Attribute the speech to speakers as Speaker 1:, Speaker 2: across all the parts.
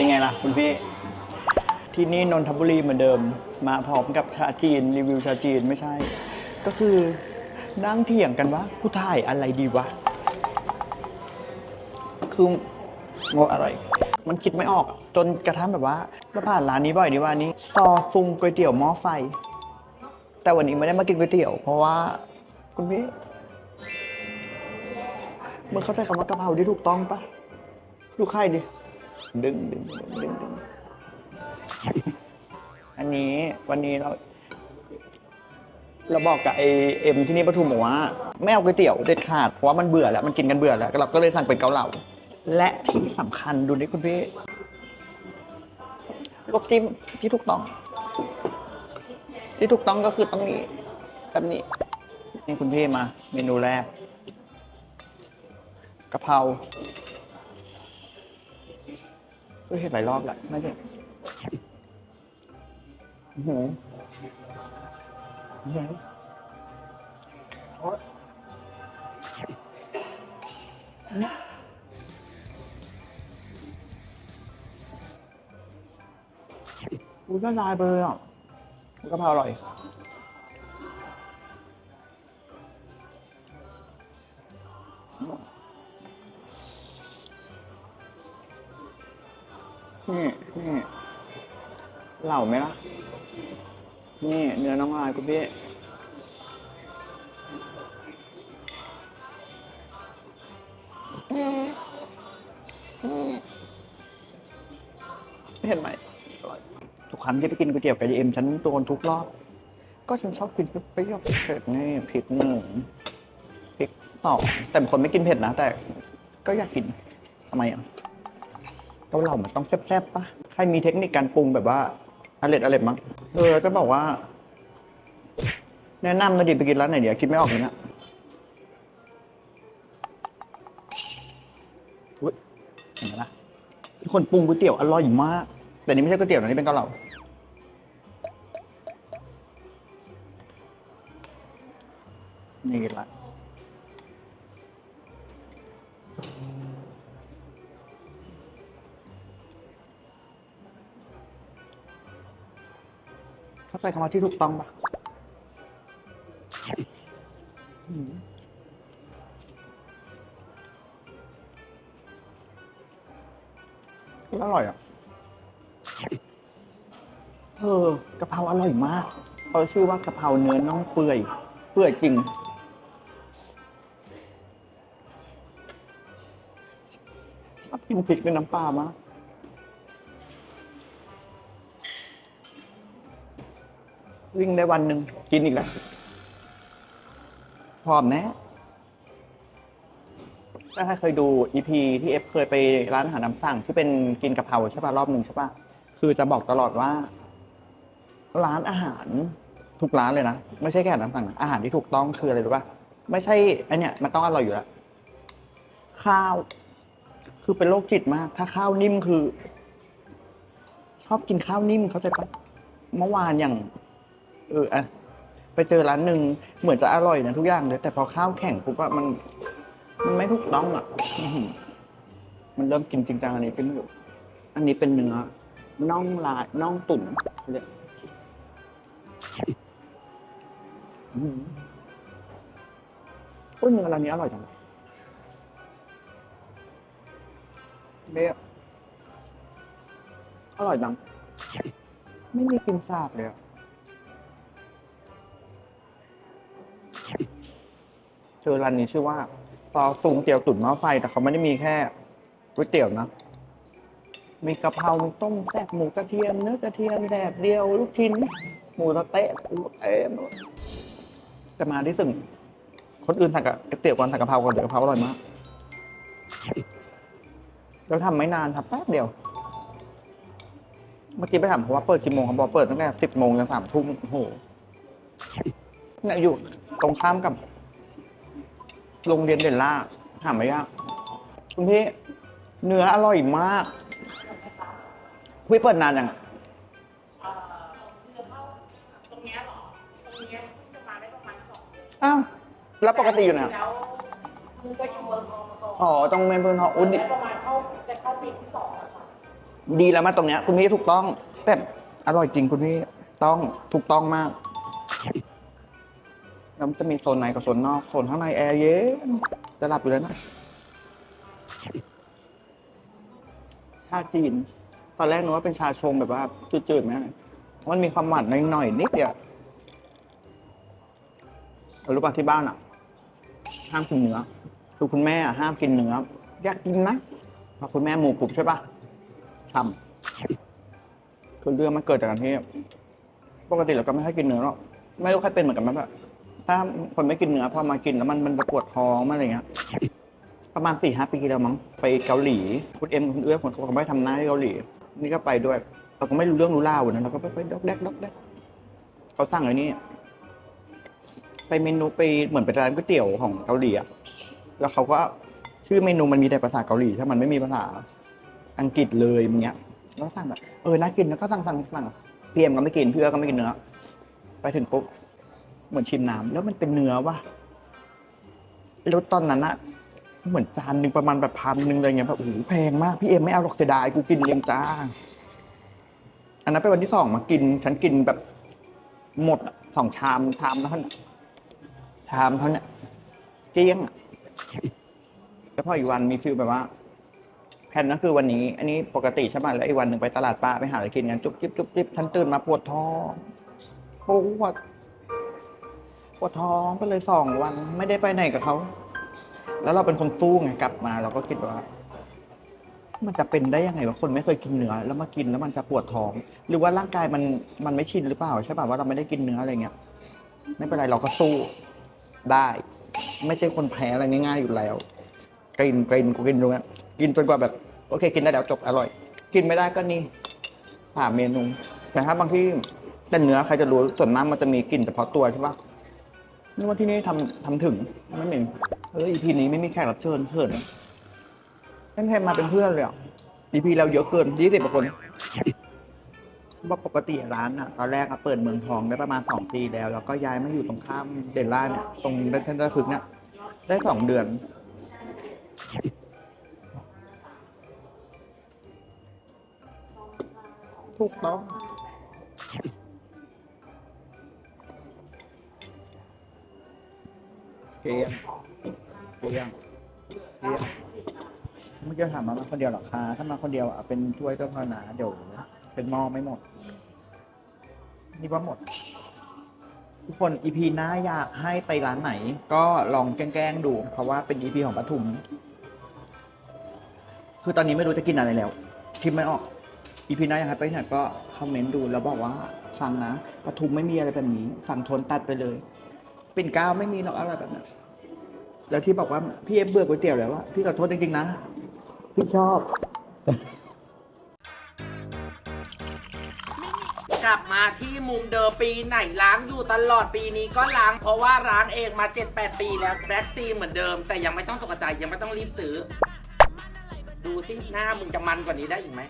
Speaker 1: เป็นไงล่ะคุณพี่ ที่นี่นนทบุรีเหมือนเดิม มาพร้อมกับชาจีน รีวิวชาจีนไม่ใช่ ก็คือนั่งเถียงกันว่ากูถ่ายอะไรดีวะ คือโงอะไร มันคิดไม่ออก จนกระทั่งแบบว่ามาผ่านร้านนี้บ่อยดีว่านี้ซอฟุงก๋วยเตี๋ยวหม้อไฟ แต่วันนี้ไม่ได้มากินก๋วยเตี๋ยว เพราะว่า คุณพี่มึงเข้าใจคำว่ากะเพราที่ถูกต้องปะดูไข่ดิ ดึงดึงดึงดึงดึงอันนี้วันนี้เรา เราบอกกับไอเอ็มที่นี่ปทุมบอกว่าไม่เอาก๋วยเตี๋ยวเด็ดขาดเพราะว่ามันเบื่อแล้วมันกินกันเบื่อแล้วเราก็เลยสั่งเป็นเกาเหลาและที่สำคัญดูนี่คุณพี่ลวกจิ้มที่ถูกต้อง ที่ถูกต้องก็คือต้องนี้แบบนี้ นี่คุณพี่มา เมนูแรกกะเพรา ก็เห็นหลายรอบแล้วไม่ใช่อื้อหืออื้อหือโอ๊ยอุ้ยละลายไปเลยอะกะเพราอร่อย นี่นี่เหล่าไหมล่ะ นี่เนื้อน้องลายคุณพี่ เห็นไหมอร่อยทุกครั้งที่ไปกินก๋วยเตี๋ยวกับยายเอ็มฉันโดนทุกรอบ ก็ฉันชอบกินเปรี้ยวๆเผ็ดๆนี่พริกหนึ่งพริกสองแต่เป็นคนไม่กินเผ็ดนะ แต่ก็อยากกินทำไมอะ เกาเหลามันต้องแซ่บๆปะใครมีเทคนิคการปรุงแบบว่าอร่อยอร่อยมั้งเออแล้วก็บอกว่า แนะนำมาดิไปกินร้านไหนเดี๋ยวคิดไม่ออกเลยนะอุ๊ยเห็นไหมล่ะคนปรุงก๋วยเตี๋ยวอร่อยมาก แต่นี่ไม่ใช่ก๋วยเตี๋ยวนะนี่เป็นเกาเหลานี่ละ ใจคำว่าที่ถูกต้องปะอืมอร่อยอะ เออกะเพราอร่อยมาก เขาชื่อว่ากะเพราเนื้อน่องเปื่อย เปื่อยจริง ชอบกินพริกด้วยน้ำปลามาก วิ่งได้วันหนึ่งกินอีกแล้วพร้อมแน่ถ้าใครเคยดูอีพีที่เอฟเคยไปร้านอาหารน้ำสั่งที่เป็นกินกะเพราใช่ป่ะรอบหนึ่งใช่ป่ะคือจะบอกตลอดว่า ร้านอาหารทุกร้านเลยนะ ไม่ใช่แค่อาหารน้ำสั่งนะอาหารที่ถูกต้องคืออะไรรู้ป่ะไม่ใช่อันเนี้ยมันต้องอร่อยอยู่แล้วข้าว คือเป็นโรคจิตมาก ถ้าข้าวนิ่มคือ ชอบกินข้าวนิ่มเข้าใจปะเมื่อวานอย่าง เอออะไปเจอร้านหนึ่งเหมือนจะอร่อยนะทุกอย่างเลย แต่พอข้าวแข็งปุ๊บอะมัน มันไม่ถูกต้องอะอื้อหือมันเริ่มกินจริงจังอันนี้ขึ้นอยู่อันนี้เป็นเนื้อน่องลายน่องตุ๋นเขาเรียกอื้อหือโอ้ยเนื้อร้านนี้อร่อยจังเบี้ยอร่อยจังไม่มีกลินสาบเลยอะ เจอร้านนี้ชื่อว่าซอซุงเตี๋ยวตุ๋นหม้อไฟ แต่เขาไม่ได้มีแค่ก๋วยเตี๋ยวนะ มีกะเพรามีต้มแซ่บหมูกระเทียมเนื้อกระเทียมแดดเดียว ลูกชิ้น หมูสะเต๊ะเต็มแต่มาที่สึงคนอื่นสั่งกับเตี๋ยวก่อนสั่งกะเพราก่อนเดี๋ยวกะเพราอร่อยมากแล้วทำไม่นานครับแป๊บเดียว เมื่อกี้ไปถามเขาว่าเปิดกี่โมงเขาบอกเปิดตั้งแต่สิบโมงจนสามทุ่มโอ้โหเนี่ยอยู่ตรงข้ามกับ โรงเรียนเด่นล่าหาไม่ยากคุณพี่เนื้ออร่อยมากพี่เปิดนานยังอะ
Speaker 2: เอ่อคือจะเข้าตรงเนี้ยเหรอ ตรงเนี้ยเพิ่งจะมาได้ประมาณสองเดือน
Speaker 1: อ้าวแล้วปกติอยู่ไหน
Speaker 2: แล้วคือก็อยู่เมืองทองมาก่อน
Speaker 1: อ๋อตรงเมนเบอร์นออุ้ย
Speaker 2: ได้ประมาณเข้าจะเข้าปีที่สองแล้วค่ะ
Speaker 1: ดีแล้วมาตรงเนี้ยคุณพี่ถูกต้องแต่อร่อยจริงคุณพี่ต้องถูกต้องมาก แล้วมันจะมีโซนในกับโซนนอก โซนข้างในแอร์เย็นจะหลับอยู่แล้วนะชาจีน ตอนแรกนึกว่าเป็นชาชงแบบว่าจืดๆไหมมันมีความหวานหน่อยๆนิดเดียวรู้ป่ะที่บ้านอะ ห้ามกินเนื้อคือคุณแม่อะห้ามกินเนื้ออยากกินนะเพราะคุณแม่หมูกรุบใช่ปะทำคือเรื่องมันเกิดจากการที่ปกติเราก็ไม่ค่อยกินเนื้อหรอกไม่รู้ใครเป็นเหมือนกันไหมแบบ ถ้าคนไม่กินเนื้อพอมากินแล้วมันมันจะปวดท้องมันอะไรเงี้ย ประมาณสี่ห้าปีแล้วมั้งไปเกาหลีคุณเอ็มคุณเอื้อคนเขาไปทำหน้าที่เกาหลี นี่ก็ไปด้วยเราก็ไม่รู้เรื่องรู้ราวนะเราก็ไปไปดอกแดกดอกแดกเขาสั่งอะไรนี่ไปเมนูไปเหมือนเป็นร้านก๋วยเตี๋ยวของเกาหลีอะแล้วเขาก็ชื่อเมนูมันมีแต่ภาษาเกาหลี ถ้ามันไม่มีภาษาอังกฤษเลยอย่างเงี้ยแล้วสั่งแบบเออน่ากินแล้วก็สั่งสั่งสั่งพี่เอ็มก็ไม่กินเอื้อก็ไม่กินเนื้อไปถึงปุ๊บ เหมือนชิมน้ำแล้วมันเป็นเนื้อว่ะแล้วตอนนั้นอะเหมือนจานหนึ่งประมาณแบบพันหนึ่งอะไรเงี้ยแบบโอ้โหแพงมากพี่เอ็มไม่เอาหรอกเสียดายกูกินเองจ้า อันนั้นเป็นวันที่สองมากิน ฉันกินแบบหมดอะสองชามชามแล้วนะชามเท่าเนี้ยเกลี้ยงอะแล้วพออีกวันมีฟิลแบบว่าแผนก็คือวันนี้ อันนี้ปกติใช่ไหมแล้วอีกวันหนึ่งไปตลาดปลาไปหาอะไรกินกันจุ๊บจิ๊บจุ๊บจิ๊บฉันตื่นมาปวดท้องปวด ปวดท้องไปเลยสองวันไม่ได้ไปไหนกับเขาแล้วเราเป็นคนสู้ไงกลับมา เราก็คิดว่า มันจะเป็นได้ยังไงว่าคนไม่เคยกินเนื้อแล้วมากินแล้วมันจะปวดท้อง หรือว่าร่างกายมันมันไม่ชินหรือเปล่าใช่ป่ะว่าเราไม่ได้กินเนื้ออะไรเงี้ยไม่เป็นไรเราก็สู้ได้ ไม่ใช่คนแพ้อะไรง่ายๆอยู่แล้วกินกินกูกินตรงนี้กินจนกว่าแบบ โอเค กินได้แล้วจบอร่อย กินไม่ได้ก็นี่หาเมนูแต่ถ้าบางที่แต่เนื้อใครจะรู้ส่วนมากมันจะมีกลิ่นเฉพาะตัวใช่ป่ะ นี่ว่าที่นี่ทำทำถึงไม่เหม็นเอออีพีนี้ไม่มีแขกรับเชิญเขินนะไม่มีใครมาเป็นเพื่อนเลยอะอีพีเราเยอะเกินยี่สิบกว่าคนว่าปกติร้านอะ ตอนแรกอะเปิดเมืองทองได้ประมาณสองปีแล้ว แล้วก็ย้ายมาอยู่ตรงข้ามเดลล่าเนี่ย ตรงเดนเซนเตอร์พึกเนี่ยได้สองเดือน ถูกต้อง เกียงเกียงเกียงเมื่อกี้ถามมามาคนเดียวหรอคะถ้ามาคนเดียวอะเป็นถ้วยก็พอนะเดี๋ยวเป็นหม้อไม่หมด นี่ว่าหมด ทุกคนอีพีหน้าอยากให้ไปร้านไหน ก็ลองแกล้งๆดู เพราะว่าเป็นอีพีของปทุม คือตอนนี้ไม่รู้จะกินอะไรแล้วคิดไม่ออกอีพีหน้าอยากให้ไปไหนก็คอมเมนต์ดูแล้วบอกว่าฟังนะปทุมไม่มีอะไรแบบนี้ฝั่งทนตัดไปเลย ปิ่นกล้าไม่มีหรอกอะไรแบบนั้นแล้วที่บอกว่าพี่เอฟเบื่อก๋วยเตี๋ยวแล้วว่าพี่ขอโทษจริงๆนะ พี่ชอบ
Speaker 3: กลับมาที่มุมเดิมปีไหนล้างอยู่ตลอดปีนี้ก็ล้างเพราะว่าล้างเองมา 7-8 ปีแล้วแบ็กซีเหมือนเดิม แต่ยังไม่ต้องตกใจยังไม่ต้องรีบซื้อ ดูสิหน้ามึงจะมันกว่านี้ได้อีกไหม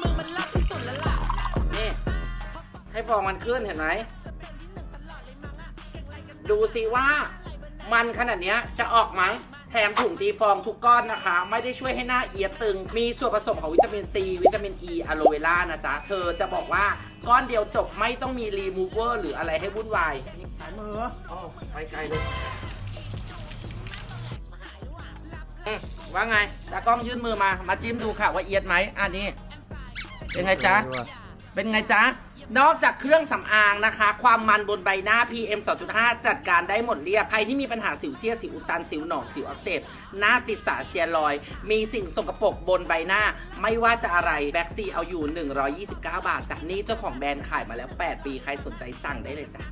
Speaker 3: มึงมันลับที่สุดแล้วล่ะนี่ให้ฟองมันขึ้นเห็นไหม ดูสิว่ามันขนาดนี้จะออกไหมแถมถุงตีฟองทุกก้อนนะคะ ไม่ได้ช่วยให้หน้าเอียดตึง มีส่วนผสมของวิตามินซีวิตามินอ e, ีอะโลเวล่านะจ๊ะ เธอจะบอกว่าก้อนเดียวจบไม่ต้องมีรีมูเวอร์หรืออะไรให้วุ่นวายสายมืออ๋อไปไกลเลยว่าไงตากล้องยื่นมือมา มาจิ้มดูค่ะว่าเอียดไหมอันนี้ เป็นไงจ๊ะ เป็นไงจ๊ะ นอกจากเครื่องสำอางนะคะ ความมันบนใบหน้า PM 2.5 จัดการได้หมดเรียบ ใครที่มีปัญหาสิวเสี้ยสิวอุดตันสิวหนองสิวอักเสบหน้าติดสารเซียรอย มีสิ่งสกปรกบนใบหน้า ไม่ว่าจะอะไรแบ็กซีเอาอยู่ 129 บาทจากนี้เจ้าของแบรนด์ขายมาแล้ว 8 ปี ใครสนใจสั่งได้เลยจ้ะ